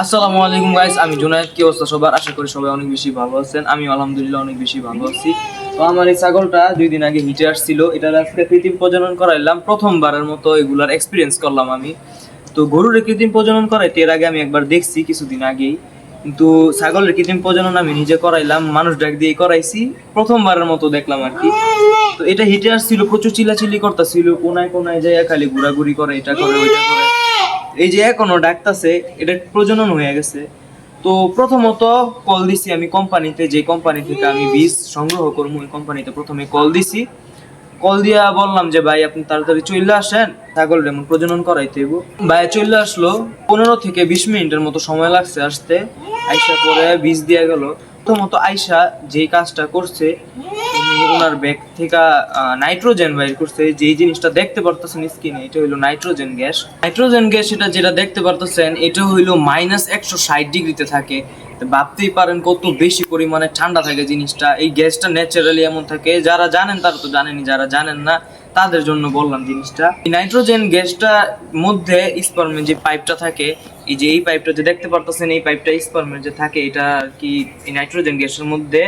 আসসালামু আলাইকুম গাইস আমি জুনায়েদ। কি অবস্থা সবার? আশা করি সবাই অনেক বেশি ভালো আছেন। আমি আলহামদুলিল্লাহ অনেক বেশি ভালো আছি। তো আমার এই ছাগলটা দুই দিন আগে হিটে আসছিল। এটা আজকে কৃত্রিম প্রজনন করাইলাম। প্রথমবারের মতো এগুলার এক্সপিরিয়েন্স করলাম আমি। তো গরুর কৃত্রিম প্রজনন করাইতে এর আগে আমি একবার দেখছি কিছুদিন আগেই। কিন্তু ছাগলের কৃত্রিম প্রজনন আমি নিজে করাইলাম। মানুষ ডাক দিয়ে করাইছি। প্রথমবারের মতো দেখলাম আর কি। তো এটা হিটে আসছিল, প্রচুর চিল্লাচিল্লি করতেছিল। কোনায় কোনায় যায় খালি ঘোরাঘুরি করে, এটা করে, ওইটা করে। এই যে এখনও ডাকতাছে এটা প্রজনন হয়ে গেছে। তো প্রথমত কল দিছি আমি কোম্পানিতে যে কোম্পানি থেকে আমি বীজ সংগ্রহ করব, ওই কোম্পানিতে প্রথমে কল দিছি। কল দিয়া বললাম যে, ভাই, আপনি তাড়াতাড়ি চলে আসেন, ছাগল যেমন প্রজনন করাইতে হইব। ভাই চলে আসলো। পনেরো থেকে বিশ মিনিটের মতো সময় লাগছে আসতে। আইসা পরে বীজ দিয়া গেল। প্রথমত আইসা যে কাজটা করছে ওনার ব্যাগ থেকে নাইট্রোজেন বাইর করছে। যেই জিনিসটা দেখতে পারতেছেন স্ক্রিনে এটা হইল নাইট্রোজেন গ্যাস নাইট্রোজেন গ্যাস এটা যেটা দেখতে পারতেছেন, এটা হইল মাইনাস একশো ষাট ডিগ্রিতে থাকে। ভাবতেই পারেন কত বেশি পরিমাণে ঠান্ডা থাকে জিনিসটা। এই গ্যাসটা ন্যাচারালি এমন থাকে, যারা জানেন তারা তো জানেনই, যারা জানেন না, তাদের জন্য বললাম জিনিসটা। এই নাইট্রোজেন গ্যাসটা মধ্যে স্পার্মের যে পাইপটা থাকে, এই যে এই পাইপটা যে দেখতে পারতেছেন, এই পাইপটা স্পার্মের যে থাকে, এটা কি নাইট্রোজেন গ্যাসের মধ্যে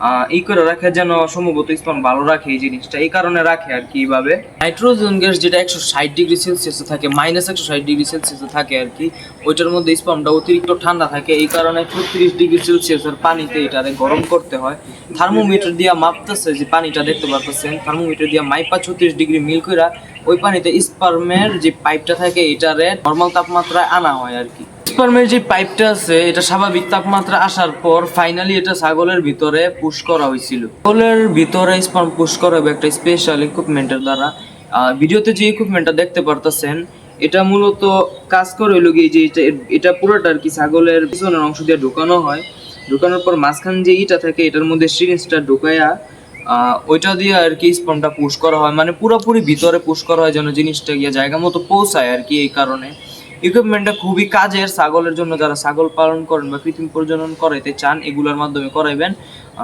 আহ, ই করে রাখে যেন সম্ভবত স্পার্ম ভালো রাখে এই জিনিসটা। এই কারণে রাখে আর কি এইভাবে। নাইট্রোজেন গ্যাস যেটা একশো ষাট ডিগ্রি সেলসিয়াসে থাকে মাইনাস একশো ষাট ডিগ্রি সেলসিয়াসে থাকে আর কি ওইটার মধ্যে স্পার্মটা অতিরিক্ত ঠান্ডা থাকে। এই কারণে ছত্রিশ ডিগ্রি সেলসিয়াসের পানিতে এটারে গরম করতে হয়। থার্মোমিটার দিয়া মাপতেছে যে পানিটা দেখতে পারতেছেন থার্মোমিটার দিয়া মাইপা ছত্রিশ ডিগ্রি মিল কইরা ওই পানিতে স্পার্মের যে পাইপটা থাকে এটারে নর্মাল তাপমাত্রায় আনা হয় আর কি। স্পার্মের যে পাইপটা আছে, এটা স্বাভাবিক তাপমাত্রা আসার পর ফাইনালি এটা ছাগলের ভিতরে পুশ করা হয়েছিল। ছাগলের ভিতরে স্পার্ম পুশ করা হবে একটা স্পেশাল ইকুইপমেন্টের দ্বারা। ভিডিওতে যে ইকুইপমেন্টটা দেখতে পারতেছেন, এটা মূলত কাজ করে হইল গিয়ে যে এটা এটা পুরোটা আর কি ছাগলের পিছনের অংশ দিয়ে ঢুকানো হয়। ঢুকানোর পর মাঝখান যে ইটা থাকে, এটার মধ্যে সিরিঞ্জটা ঢুকাইয়া ওইটা দিয়ে আর কি স্পনটা পুশ করা হয়। মানে পুরোপুরি ভিতরে পুশ করা হয় যেন জিনিসটা গিয়ে জায়গা মতো পৌঁছায় আর কি এই কারণে। ইকুইপমেন্টটা খুবই কাজের। ছাগলের জন্য যারা ছাগল পালন করেন বা কৃত্রিম প্রজনন করাইতে চান, এগুলোর মাধ্যমে করাইবেন।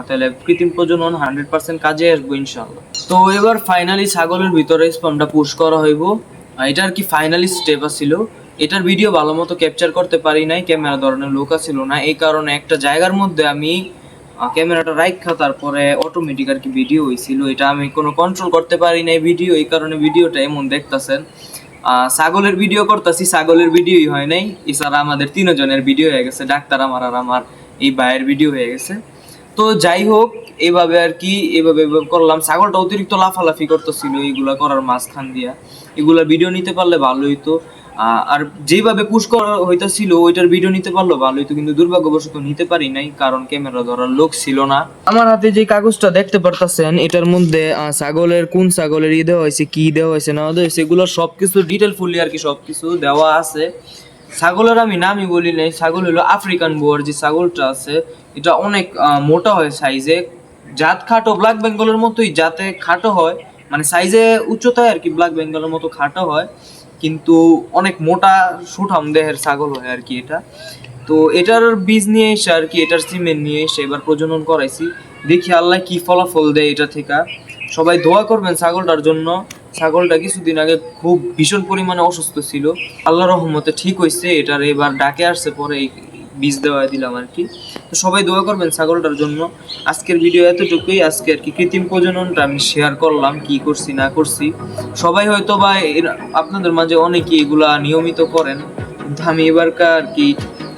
তাহলে কৃত্রিম প্রজনন হান্ড্রেড পার্সেন্ট কাজে আসব ইনশাল্লাহ তো এবার ফাইনালি ছাগলের ভিতরে স্পনটা পুশ করা হইব। এটা আর কি ফাইনালি স্টেপ ছিল এটার ভিডিও ভালো মতো ক্যাপচার করতে পারি নাই ক্যামেরা ধরনের লোক ছিল না। এই কারণে একটা জায়গার মধ্যে আমি ক্যামেরাটা রাখা তারপরে অটোমেটিক আর কি ভিডিও হয়েছিল এটা আমি কোনো কন্ট্রোল করতে পারি নাই ভিডিও এই কারণে ভিডিওটা এমন দেখতাছেন। ছাগলের ভিডিও করতেছি, ছাগলের ভিডিওই হয় নাই। এছাড়া আমাদের তিনজনের ভিডিও হয়ে গেছে, ডাক্তার আমার আর আমার এই ভাইয়ের ভিডিও হয়ে গেছে। তো যাই হোক, এভাবে আর কি, এভাবে করলাম। ছাগলটা অতিরিক্ত লাফালাফি করতেছিল এগুলা করার মাঝখান দিয়া। এগুলা ভিডিও নিতে পারলে ভালো হইতো। আর যেভাবে পুশ করা হইতাছিল, ওইটার ভিডিও নিতে পারল ভালো হইতো কিন্তু দুর্ভাগ্যবশত নিতে পারি নাই, কারণ ক্যামেরা ধরার লোক ছিল না। আমার হাতে যে কাগজটা দেখতে পারতাছেন, এটার মধ্যে ছাগলের, কোন ছাগলের ই দেওয়া হয়েছে, কি দেওয়া হয়েছে, না দেওয়া হয়েছে, এগুলো সবকিছু ডিটেল ফুলি আর কি সবকিছু দেওয়া আছে। ছাগলের আমি নামই বলি নাই, ছাগল হলো আফ্রিকান বোয়ার যে ছাগলটা আছে, এটা অনেক মোটা হয় সাইজে জাত খাটো ব্ল্যাক বেঙ্গলের মতোই, যাতে খাটো হয় মানে সাইজে উচ্চতায় আর কি ব্ল্যাক বেঙ্গলের মতো খাটো হয়। কিন্তু অনেক মোটা সুঠাম দেহের ছাগল হয় আর কি এটা। তো এটার বীজ নিয়ে এসে আর কি, এটার সিমেন্ট নিয়ে এসে এবার প্রজনন করাইছি। দেখি আল্লাহ কি ফলাফল দেয় এটা থেকে। সবাই দোয়া করবেন ছাগলটার জন্য। ছাগলটা কিছুদিন আগে খুব ভীষণ পরিমাণে অসুস্থ ছিল। আল্লাহ রহমতে ঠিক হয়েছে এটার এবার ডাকে আসছে পরে বীজ দেওয়া দিলাম আর কি। তো সবাই দোয়া করবেন ছাগলটার জন্য। আজকের ভিডিও এতটুকুই। আজকে আর কি কৃত্রিম প্রজননটা আমি শেয়ার করলাম, কি করছি, না করছি। সবাই হয়তো বা আপনাদের মাঝে অনেকে এগুলা নিয়মিত করেন। কিন্তু আমি এবারকার কি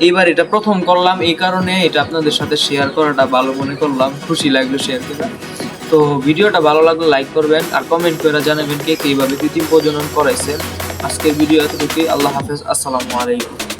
এইবার এটা প্রথম করলাম। এই কারণে এটা আপনাদের সাথে শেয়ার করাটা ভালো মনে করলাম। খুশি লাগল শেয়ার করে। তো ভিডিওটা ভালো লাগলে লাইক করবেন আর কমেন্ট করে জানাবেন কে কে এইভাবে কৃত্রিম প্রজনন করাইছেন। আজকের ভিডিও এতটুকুই। আল্লাহ হাফেজ। আসসালামু আলাইকুম।